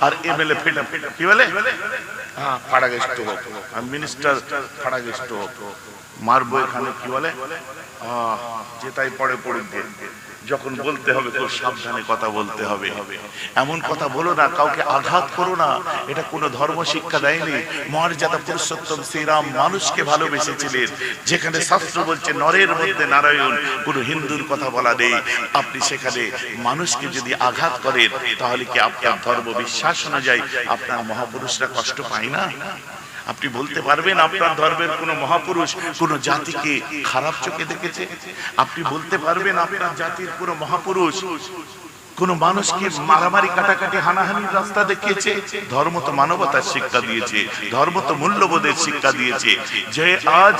আর MLA ফেটা কি বলে? হ্যাঁ ফাড়াগেস্ট হোক। আর মিনিস্টার ফাড়াগেস্ট হোক। মারবো এখানে কি বলে? আহ, যে তাই পড়ে পড়ে দিয়ে যখন বলতে হবে, খুব সাবধানে কথা বলতে হবে। এমন কথা বলো না, কাউকে আঘাত করো না। এটা কোনো ধর্ম শিক্ষা দেয়নি। মর্যাদা পুরুষোত্তম শ্রীরাম মানুষকে ভালোবেসেছিলেন, যেখানে শাস্ত্র বলছে, নরের মধ্যে নারায়ণ, কোনো হিন্দুর কথা বলা নেই। আপনি সেখানে মানুষকে যদি আঘাত করেন, তাহলে কি আপনার ধর্ম বিশ্বাস অনুযায়ী আপনার মহাপুরুষরা কষ্ট পায় না? আপনি বলতে পারবেন আপনার ধর্মের কোন মহাপুরুষ কোন জাতিকে খারাপ চোখে দেখেছে? আপনি বলতে পারবেন আপনার জাতির কোন মহাপুরুষ কোন মানুষকে মারামারি, কাটাকাটি, হানাহানির রাস্তা দেখিয়েছে। ধর্ম তো মানবতার শিক্ষা দিয়েছে, ধর্ম তো মূল্যবোধের শিক্ষা দিয়েছে। যে আজ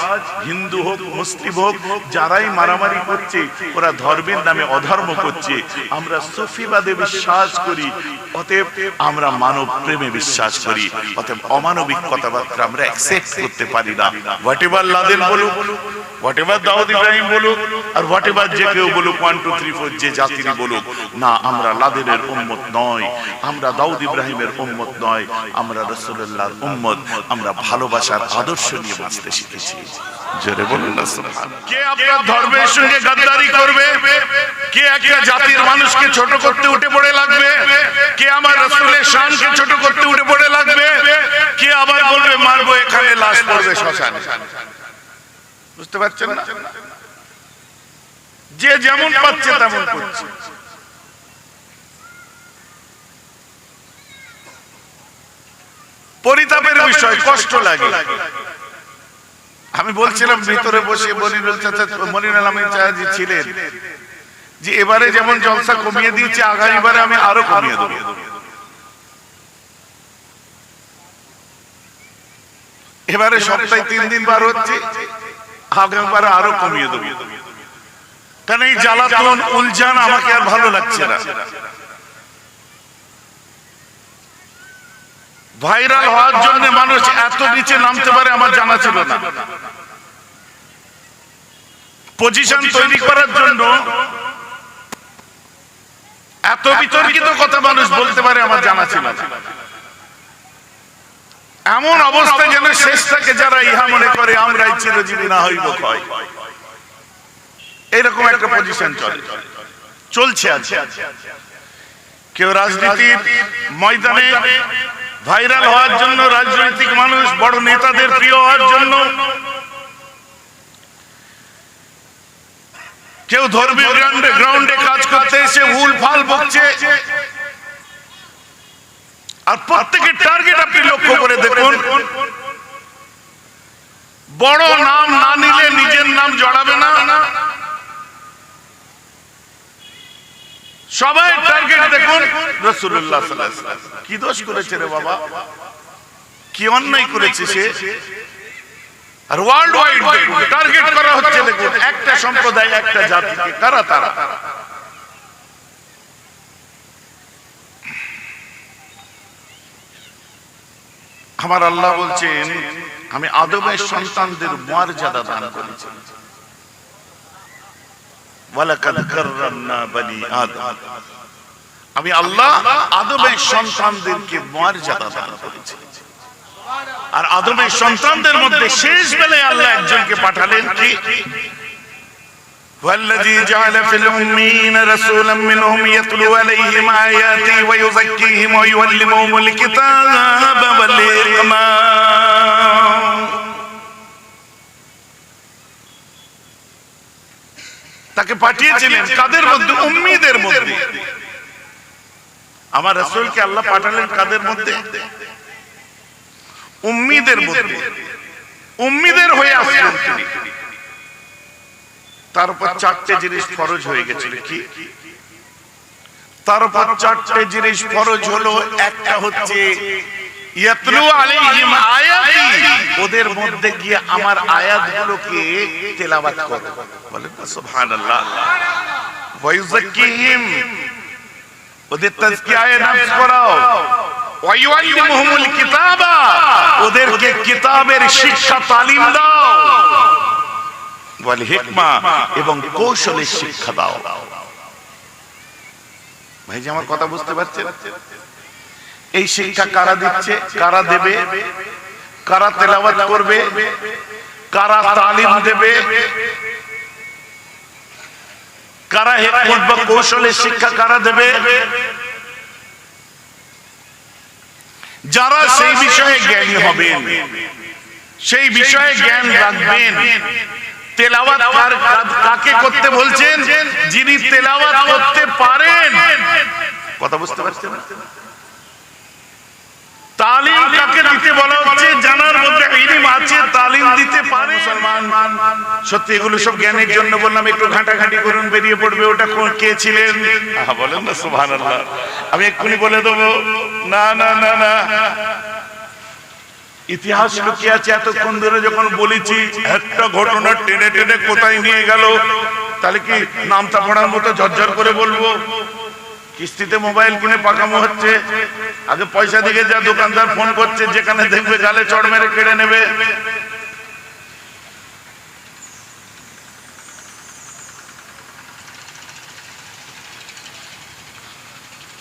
হিন্দু হোক, মুসলিম হোক, যারাই মারামারি করছে, ওরা ধর্মের নামে অধর্ম করছে। আমরা সুফিবাদে বিশ্বাস করি, অতএব আমরা মানব প্রেমে বিশ্বাস করি, অতএব অমানবিক কথাবার্তা আমরা অ্যাকসেপ্ট করতে পারি না। হোয়াট এভার লাদেন বলুক। ইব্রাহিমের ভালোবাসার আদর্শ নিয়ে বাঁচতে শিখেছি। জোরে বলুন কে আপনার ধর্মের সঙ্গে গাদ্দারি করবে? কে একটা জাতির মানুষকে ছোট করতে উঠে পড়ে লাগবে? কে আমার রসুলের শানকে ছোট করতে উঠে পড়ে লাগবে? কে আবার বলবে, মারবো এখানে, লাশ পড়বে শ্মশানে? বুঝতে পারছেন না? যে যেমন পাচ্ছে তেমন করছে। পরিতাপের বিষয় কষ্ট লাগে। আমি বলছিলাম ভিতরে বসে মনিরুল চাচা মনিরুল আমিন চাচাজি ছিলেন। যে এবারে যেমন জলসা কমিয়ে দিয়েছে আগামীবারে আমি আরও কমিয়ে দেবো। এবারে সপ্তাহে তিন দিন বার হচ্ছে। আগামীবারে আরও কমিয়ে দেবো। কারণ এই জ্বালাতন আমাকে আর ভালো লাগছে না? ভাইরাল হওয়ার জন্য মানুষ এত নিচে নামতে পারে আমার জানা ছিল না। পজিশন তৈরি করার জন্য এত বিতর্কিত কথা মানুষ বলতে পারে আমার জানা ছিল না। এমন অবস্থা যেন শেষ থাকে যারা ইহা মনে করে, আমরাই চিরজীবী না হইব এইরকম একটা পজিশন চলে। চলছে আছে কেউ রাজনীতির ময়দানে ভাইরাল হওয়ার জন্য, রাজনৈতিক মানুষ, বড় নেতাদের প্রিয় হওয়ার জন্য, কেউ ধর্মীয় গ্রাউন্ডে গ্রাউন্ডে কাজ করতে এসে ভুল ফাল বকছে আর প্রত্যেকের টার্গেট আপনি লক্ষ্য করে দেখুন, বড় নাম না নিলে নিজের নাম জড়াবে না। সবাই টার্গেট দেখুন। রসুল্লাহ কি দোষ করেছে রে বাবা? কি অন্যায় করেছে সে? আর ওয়ার্ল্ড ওয়াইড টার্গেট করা হচ্ছে দেখুন, একটা সম্প্রদায়, একটা জাতিকে কারা তারা। আমার আল্লাহ বলছেন আমি আদমের সন্তানদের মর্যাদা দান করেছি ওয়ালাকাদ কাররামনা বনি আদম আমি আল্লাহ আদমের সন্তানদেরকে মর্যাদা দান করেছি আর আদমের সন্তানদের মধ্যে শেষ বেলায় আল্লাহ একজনকে পাঠালেন কি والذي جعل في الأمين رسولا منهم يتلو عليهم آياتي ويزكيهم ويعلمهم الكتاب والحكمة তাকে পাঠিয়েছিলেন কাদের মধ্যে? উম্মিদের মধ্যে। আমার রসুলকে আল্লাহ পাঠালেন কাদের মধ্যে? উম্মিদের মধ্যে। উম্মিদের হয়ে আসলেন তার উপর চারটে জিনিস ফরজ হয়ে গেছিল। কি? তার উপর চারটে জিনিস ফরজ হলো, একটা হচ্ছে ওদের মধ্যে গিয়ে আমার আয়াতগুলোকে তেলাওয়াত করো। বলেন সুবহানাল্লাহ। ওদের তাজকিয়ায়ে নফস করাও। কিতাবা। ওদেরকে কিতাবের শিক্ষা তালিম দাও। ওয়াল হিকমা এবং কৌশলের শিক্ষা দাও। ভাই যে আমার কথা বুঝতে পারছেন? এই শিক্ষা কারা দিচ্ছে? কারা দেবে? কারা তেলাওয়াত করবে? কারা তালিম দেবে? কারা হেকমত বা কৌশলের শিক্ষা কারা দেবে? যারা সেই বিষয়ে জ্ঞানী হবেন, সেই বিষয়ে জ্ঞান রাখবেন। তেলাওয়াত কার- কাকে করতে বলছেন? যিনি তেলাওয়াত করতে পারেন। কথা বুঝতে পারছেন? তালিম কাকে দিতে বলা হচ্ছে? জানার মধ্যে ইলিম আছে তালিম দিতে পারে? মুসলমান। সত্যি এগুলো সব জ্ঞানের জন্য বললাম একটু ঘাটাঘাটি করুন বেরিয়ে পড়বে ওটা কে ছিলেন? বলেন না সুবহানাল্লাহ। আমি এক্ষুনি বলে দেবো। না না না না। ইতিহাস লুকিয়ে আছে এতক্ষণ ধরে যখন বলেছি একটা ঘটনা টেনে টেনে কোথায় নিয়ে গেল তাহলে কি নামটা পড়ার মতো ঝরঝর করে বলব? কিস্তিতে মোবাইল কিনে পাকামো হচ্ছে। আগে পয়সা দিকে যা দোকানদার ফোন করছে, যেখানে দেখবে গালে চড় মেরে কেড়ে নেবে।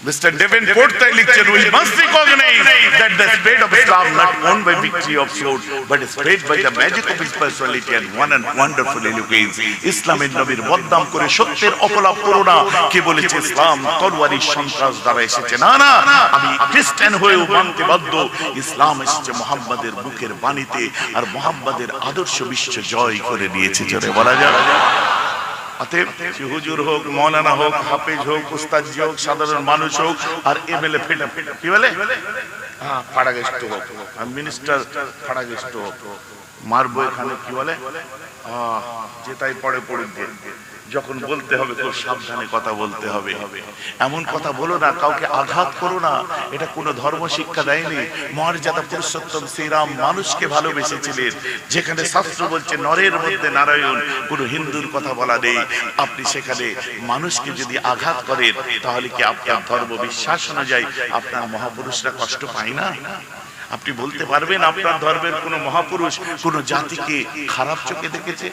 Mr. Davenport তাই লিখছেন we must recognize that the spread of Islam not won by victory of sword but spread by the magic of his personality and one and wonderful eloquence ইসলামের নবীর বদনাম করে সত্যের অপলাপ করো না কে বলেছে ইসলাম তরবারি সন্ত্রাস দ্বারা এসেছে না না আমি খ্রিস্টান হয়েও মানতে বাধ্য ইসলাম এসেছে মোহাম্মদের মুখের বাণীতে আর মোহাম্মদের আদর্শ বিশ্ব জয় করে নিয়েছে হোক, মৌলানা হোক, হাফেজ হোক হোক, সাধারণ মানুষ হোক, আর কি বলে? হ্যাঁ মিনিস্টার মারবো এখানে, কি বলে? যেটাই পড়ে পড়ে দিয়ে। যখন বলতে হবে খুব সাবধানে কথা বলতে হবে। এমন কথা বলো না, কাউকে আঘাত করো না। এটা কোনো ধর্ম শিক্ষা দেয়নি। মর্যাদা পুরুষোত্তম শ্রীরাম মানুষকে ভালোবেসেছিলেন, যেখানে শাস্ত্র বলছে, নরের মধ্যে নারায়ণ, কোনো হিন্দুর কথা বলা নেই। আপনি সেখানে মানুষকে যদি আঘাত করেন, তাহলে কি আপনার ধর্ম বিশ্বাস অনুযায়ী আপনার মহাপুরুষরা কষ্ট পায় না? আপনি বলতে পারবেন আপনার ধর্মের কোন মহাপুরুষ কোন জাতিকে খারাপ চোখে দেখেছে?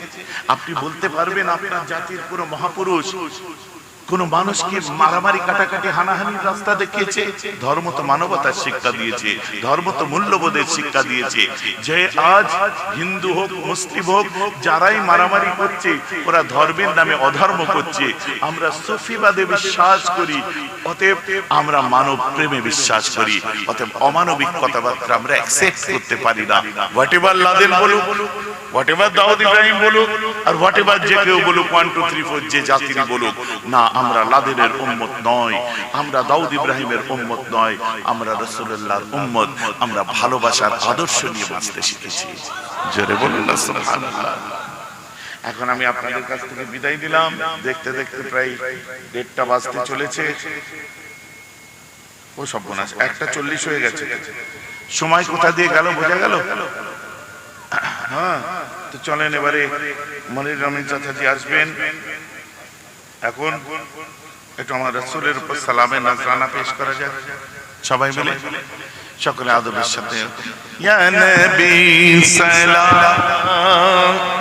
আপনি বলতে পারবেন আপনার জাতির কোন মহাপুরুষ কোন মানুষকে মারামারি, কাটাকাটি, হানাহানির রাস্তা দেখিয়েছে। ধর্ম তো মানবতার শিক্ষা দিয়েছে, ধর্ম তো মূল্যবোধের শিক্ষা দিয়েছে। যে আজ হিন্দু হোক, মুসলিম হোক, যারাই মারামারি করছে, ওরা ধর্মের নামে অধর্ম করছে। আমরা সুফিবাদে বিশ্বাস করি, অতএব আমরা মানব প্রেমে বিশ্বাস করি। অতএব অমানবিক কথাবার্তা আমরা অ্যাকসেপ্ট করতে পারি না। হোয়াট এভার লাদেন বলুক হোয়াট এভার দাউদ ইব্রাহিম বলুক, আর হোয়াট এভার যে কেউ বলুক ওয়ান টু থ্রি ফোর যে জাতির বলুক, না আমরা লাদেনের উম্মত নয়, আমরা দাউদ ইব্রাহিমের উম্মত নয়, আমরা রসুল্লাহর উম্মত, আমরা ভালোবাসার আদর্শ নিয়ে বাঁচতে শিখেছি। জোরে বলুন এখন আমি আপনাদের কাছ থেকে বিদায় দিলাম দেখতে দেখতে প্রায় দেড়টা বাজতে চলেছে। ও সব বোনাস একটা চল্লিশ হয়ে গেছে। সময় কোথা দিয়ে গেল, বোঝা গেল? হ্যাঁ তো চলেন এবারে মনির রমিন চাচাজি আসবেন। এখন একটু আমার রসুলের উপর সালামে নাজরানা পেশ করা যাক। সবাই মিলে? সকলে আদবের সাথে। ইয়া নবী সালাম।